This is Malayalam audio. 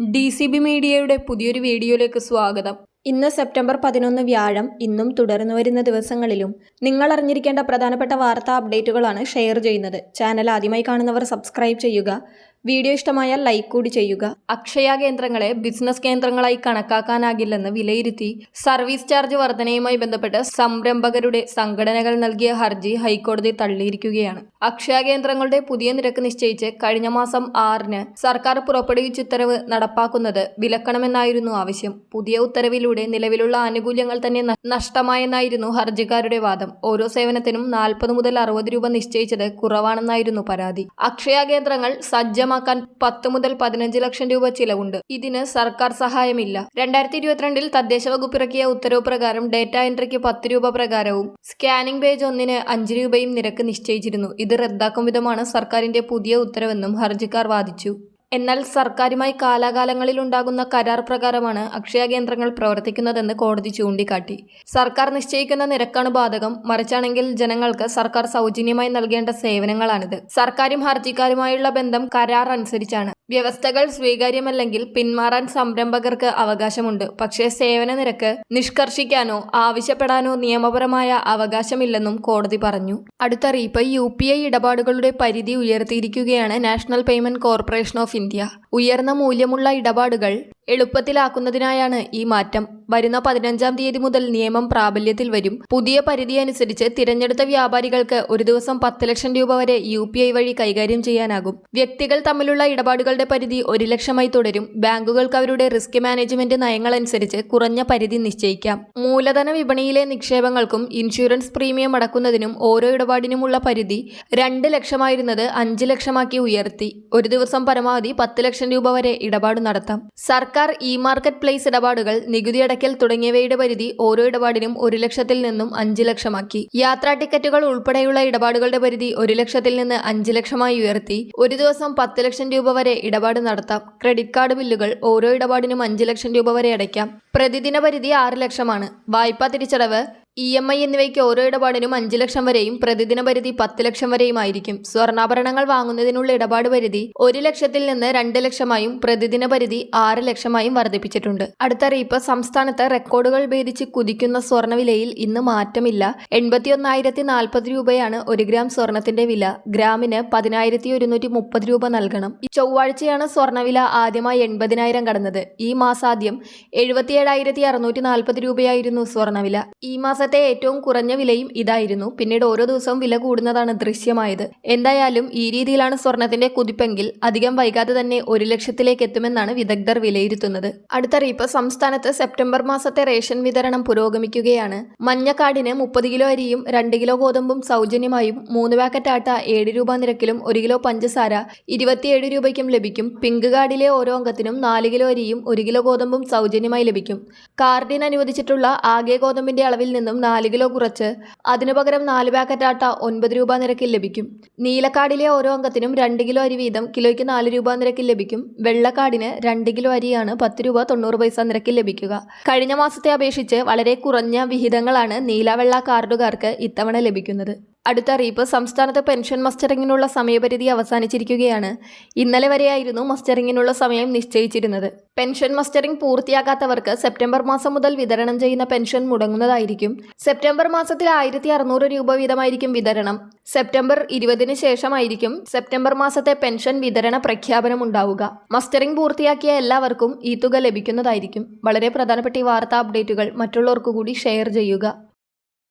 ഡി സി ബി മീഡിയയുടെ പുതിയൊരു വീഡിയോയിലേക്ക് സ്വാഗതം. ഇന്ന് സെപ്റ്റംബർ പതിനൊന്ന് വ്യാഴം ഇന്നും തുടർന്നു വരുന്ന ദിവസങ്ങളിലും നിങ്ങൾ അറിഞ്ഞിരിക്കേണ്ട പ്രധാനപ്പെട്ട വാർത്താ അപ്ഡേറ്റുകളാണ് ഷെയർ ചെയ്യുന്നത്. ചാനൽ ആദ്യമായി കാണുന്നവർ സബ്സ്ക്രൈബ് ചെയ്യുക. വീഡിയോ ഇഷ്ടമായാൽ ലൈക്ക് കൂടി ചെയ്യുക. അക്ഷയ കേന്ദ്രങ്ങളെ ബിസിനസ് കേന്ദ്രങ്ങളായി കണക്കാക്കാനാകില്ലെന്ന് വിലയിരുത്തി. സർവീസ് ചാർജ് വർധനയുമായി ബന്ധപ്പെട്ട് സംരംഭകരുടെ സംഘടനകൾ നൽകിയ ഹർജി ഹൈക്കോടതി തള്ളിയിരിക്കുകയാണ്. അക്ഷയ കേന്ദ്രങ്ങളുടെ പുതിയ നിരക്ക് നിശ്ചയിച്ച് കഴിഞ്ഞ മാസം ആറിന് സർക്കാർ പുറപ്പെടുവിച്ച ഉത്തരവ് നടപ്പാക്കുന്നത് വിലക്കണമെന്നായിരുന്നു ആവശ്യം. പുതിയ ഉത്തരവിലൂടെ നിലവിലുള്ള ആനുകൂല്യങ്ങൾ തന്നെ നഷ്ടമായെന്നായിരുന്നു ഹർജിക്കാരുടെ വാദം. ഓരോ സേവനത്തിനും നാൽപ്പത് മുതൽ അറുപത് രൂപ നിശ്ചയിച്ചത് കുറവാണെന്നായിരുന്നു പരാതി. അക്ഷയ കേന്ദ്രങ്ങൾ സജ്ജമാക്കാൻ പത്ത് മുതൽ പതിനഞ്ച് ലക്ഷം രൂപ ചിലവുണ്ട്. ഇതിന് സർക്കാർ സഹായമില്ല. രണ്ടായിരത്തി ഇരുപത്തിരണ്ടിൽ തദ്ദേശ വകുപ്പ് ഇറക്കിയ ഉത്തരവ് പ്രകാരം ഡേറ്റ എൻട്രിക്ക് പത്ത് രൂപ പ്രകാരവും സ്കാനിംഗ് പേജ് ഒന്നിന് അഞ്ച് രൂപയും നിരക്ക് നിശ്ചയിച്ചിരുന്നു. ഇത് റദ്ദാക്കും വിധമാണ് സർക്കാരിന്റെ പുതിയ ഉത്തരവെന്നും ഹർജിക്കാർ വാദിച്ചു. എന്നാൽ സർക്കാരുമായി കാലാകാലങ്ങളിൽ ഉണ്ടാകുന്ന കരാർ പ്രകാരമാണ് അക്ഷയ കേന്ദ്രങ്ങൾ പ്രവർത്തിക്കുന്നതെന്ന് കോടതി ചൂണ്ടിക്കാട്ടി. സർക്കാർ നിശ്ചയിക്കുന്ന നിരക്കാണ് ബാധകം. മറിച്ചാണെങ്കിൽ ജനങ്ങൾക്ക് സർക്കാർ സൗജന്യമായി നൽകേണ്ട സേവനങ്ങളാണിത്. സർക്കാരും ഹർജിക്കാരുമായുള്ള ബന്ധം കരാർ അനുസരിച്ചാണ്. വ്യവസ്ഥകൾ സ്വീകാര്യമല്ലെങ്കിൽ പിന്മാറാൻ സംരംഭകർക്ക് അവകാശമുണ്ട്. പക്ഷേ സേവന നിരക്ക് നിഷ്കർഷിക്കാനോ ആവശ്യപ്പെടാനോ നിയമപരമായ അവകാശമില്ലെന്നും കോടതി പറഞ്ഞു. അടുത്തറിയിപ്പ് യു പി ഐ ഇടപാടുകളുടെ പരിധി ഉയർത്തിയിരിക്കുകയാണ് National Payment Corporation of India. ഉയർന്ന മൂല്യമുള്ള ഇടപാടുകൾ എളുപ്പത്തിലാക്കുന്നതിനായാണ് ഈ മാറ്റം. വരുന്ന പതിനഞ്ചാം തീയതി മുതൽ നിയമം പ്രാബല്യത്തിൽ വരും. പുതിയ പരിധി അനുസരിച്ച് തിരഞ്ഞെടുത്ത വ്യാപാരികൾക്ക് ഒരു ദിവസം പത്ത് ലക്ഷം രൂപ വരെ യു പി ഐ വഴി കൈകാര്യം ചെയ്യാനാകും. വ്യക്തികൾ തമ്മിലുള്ള ഇടപാടുകളുടെ പരിധി ഒരു ലക്ഷമായി തുടരും. ബാങ്കുകൾക്ക് അവരുടെ റിസ്ക് മാനേജ്മെന്റ് നയങ്ങളനുസരിച്ച് കുറഞ്ഞ പരിധി നിശ്ചയിക്കാം. മൂലധന വിപണിയിലെ നിക്ഷേപങ്ങൾക്കും ഇൻഷുറൻസ് പ്രീമിയം അടക്കുന്നതിനും ഓരോ ഇടപാടിനുമുള്ള പരിധി രണ്ട് ലക്ഷമായിരുന്നത് അഞ്ച് ലക്ഷമാക്കി ഉയർത്തി. ഒരു ദിവസം പരമാവധി പത്ത് ലക്ഷം രൂപ വരെ ഇടപാട് നടത്താം. സർക്കാർ ഇ മാർക്കറ്റ് പ്ലേസ് ഇടപാടുകൾ നികുതി അടയ്ക്കൽ തുടങ്ങിയവയുടെ പരിധി ഓരോ ഇടപാടിനും ഒരു ലക്ഷത്തിൽ നിന്നും അഞ്ച് ലക്ഷമാക്കി. യാത്രാ ടിക്കറ്റുകൾ ഉൾപ്പെടെയുള്ള ഇടപാടുകളുടെ പരിധി ഒരു ലക്ഷത്തിൽ നിന്ന് അഞ്ച് ലക്ഷമായി ഉയർത്തി. ഒരു ദിവസം പത്ത് ലക്ഷം രൂപ വരെ ഇടപാട് നടത്താം. ക്രെഡിറ്റ് കാർഡ് ബില്ലുകൾ ഓരോ ഇടപാടിനും അഞ്ച് ലക്ഷം രൂപ വരെ അടയ്ക്കാം. പ്രതിദിന പരിധി ആറ് ലക്ഷമാണ്. വായ്പാ തിരിച്ചടവ് ഇ എം ഐ എന്നിവയ്ക്ക് ഓരോ ഇടപാടിനും അഞ്ച് ലക്ഷം വരെയും പ്രതിദിന പരിധി പത്ത് ലക്ഷം വരെയും ആയിരിക്കും സ്വർണാഭരണങ്ങൾ വാങ്ങുന്നതിനുള്ള ഇടപാട് പരിധി ഒരു ലക്ഷത്തിൽ നിന്ന് രണ്ട് ലക്ഷമായും പ്രതിദിന പരിധി ആറ് ലക്ഷമായും വർദ്ധിപ്പിച്ചിട്ടുണ്ട്. അടുത്തറിയിപ്പ് സംസ്ഥാനത്ത് റെക്കോർഡുകൾ ഭേദിച്ച് കുതിക്കുന്ന സ്വർണവിലയിൽ ഇന്ന് മാറ്റമില്ല. എൺപത്തിയൊന്നായിരത്തി നാൽപ്പത് രൂപയാണ് ഒരു ഗ്രാം സ്വർണത്തിന്റെ വില. ഗ്രാമിന് പതിനായിരത്തി ഒരുന്നൂറ്റി മുപ്പത് രൂപ നൽകണം. ഈ ചൊവ്വാഴ്ചയാണ് സ്വർണവില ആദ്യമായി എൺപതിനായിരം കടന്നത്. ഈ മാസാദ്യം എഴുപത്തിയേഴായിരത്തി അറുന്നൂറ്റി നാൽപ്പത് രൂപയായിരുന്നു സ്വർണവില ഈ മാസത്തെ ഏറ്റവും കുറഞ്ഞ വിലയും ഇതായിരുന്നു. പിന്നീട് ഓരോ ദിവസവും വില കൂടുന്നതാണ് ദൃശ്യമായത്. എന്തായാലും ഈ രീതിയിലാണ് സ്വർണത്തിന്റെ കുതിപ്പെങ്കിൽ അധികം വൈകാതെ തന്നെ ഒരു ലക്ഷത്തിലേക്ക് എത്തുമെന്നാണ് വിദഗ്ധർ വിലയിരുത്തുന്നത്. അടുത്തറിയിപ്പ് സംസ്ഥാനത്ത് സെപ്റ്റംബർ മാസത്തെ റേഷൻ വിതരണം പുരോഗമിക്കുകയാണ്. മഞ്ഞക്കാടിന് മുപ്പത് കിലോ അരിയും രണ്ട് കിലോ ഗോതമ്പും സൗജന്യമായും മൂന്ന് പാക്കറ്റ് ആട്ട ഏഴ് രൂപ നിരക്കിലും ഒരു കിലോ പഞ്ചസാര ഇരുപത്തിയേഴ് രൂപയ്ക്കും ലഭിക്കും. പിങ്ക് കാർഡിലെ ഓരോ അംഗത്തിനും നാല് കിലോ അരിയും ഒരു കിലോ ഗോതമ്പും സൗജന്യമായി ലഭിക്കും. കാർഡിന് അനുവദിച്ചിട്ടുള്ള ആകെ ഗോതമ്പിന്റെ അളവിൽ നിന്നും നാല് കിലോ കുറച്ച്. അതിനു പകരം നാല് പാക്കറ്റ് ആട്ട ഒൻപത് രൂപ നിരക്കിൽ ലഭിക്കും. നീലക്കാടിലെ ഓരോ അംഗത്തിനും രണ്ട് കിലോ അരി വീതം കിലോയ്ക്ക് നാല് രൂപ നിരക്കിൽ ലഭിക്കും. വെള്ളക്കാടിന് രണ്ട് കിലോ അരിയാണ് പത്ത് രൂപ തൊണ്ണൂറ് പൈസ നിരക്കിൽ ലഭിക്കുക. കഴിഞ്ഞ മാസത്തെ അപേക്ഷിച്ച് വളരെ കുറഞ്ഞ വിഹിതങ്ങളാണ് നീലവെള്ള കാർഡുകാർക്ക് ഇത്തവണ ലഭിക്കുന്നത്. അടുത്ത അറിയിപ്പ് സംസ്ഥാനത്ത് പെൻഷൻ മസ്റ്ററിങ്ങിനുള്ള സമയപരിധി അവസാനിച്ചിരിക്കുകയാണ്. ഇന്നലെ വരെയായിരുന്നു മസ്റ്ററിങ്ങിനുള്ള സമയം നിശ്ചയിച്ചിരുന്നത്. പെൻഷൻ മസ്റ്ററിംഗ് പൂർത്തിയാക്കാത്തവർക്ക് സെപ്റ്റംബർ മാസം മുതൽ വിതരണം ചെയ്യുന്ന പെൻഷൻ മുടങ്ങുന്നതായിരിക്കും. സെപ്റ്റംബർ മാസത്തിൽ ആയിരത്തി അറുന്നൂറ് രൂപ വീതമായിരിക്കും വിതരണം. സെപ്റ്റംബർ ഇരുപതിന് ശേഷമായിരിക്കും സെപ്റ്റംബർ മാസത്തെ പെൻഷൻ വിതരണ പ്രഖ്യാപനം ഉണ്ടാവുക. മസ്റ്ററിംഗ് പൂർത്തിയാക്കിയ എല്ലാവർക്കും ഈ തുക ലഭിക്കുന്നതായിരിക്കും. വളരെ പ്രധാനപ്പെട്ട ഈ വാർത്താ അപ്ഡേറ്റുകൾ മറ്റുള്ളവർക്കു കൂടി ഷെയർ ചെയ്യുക.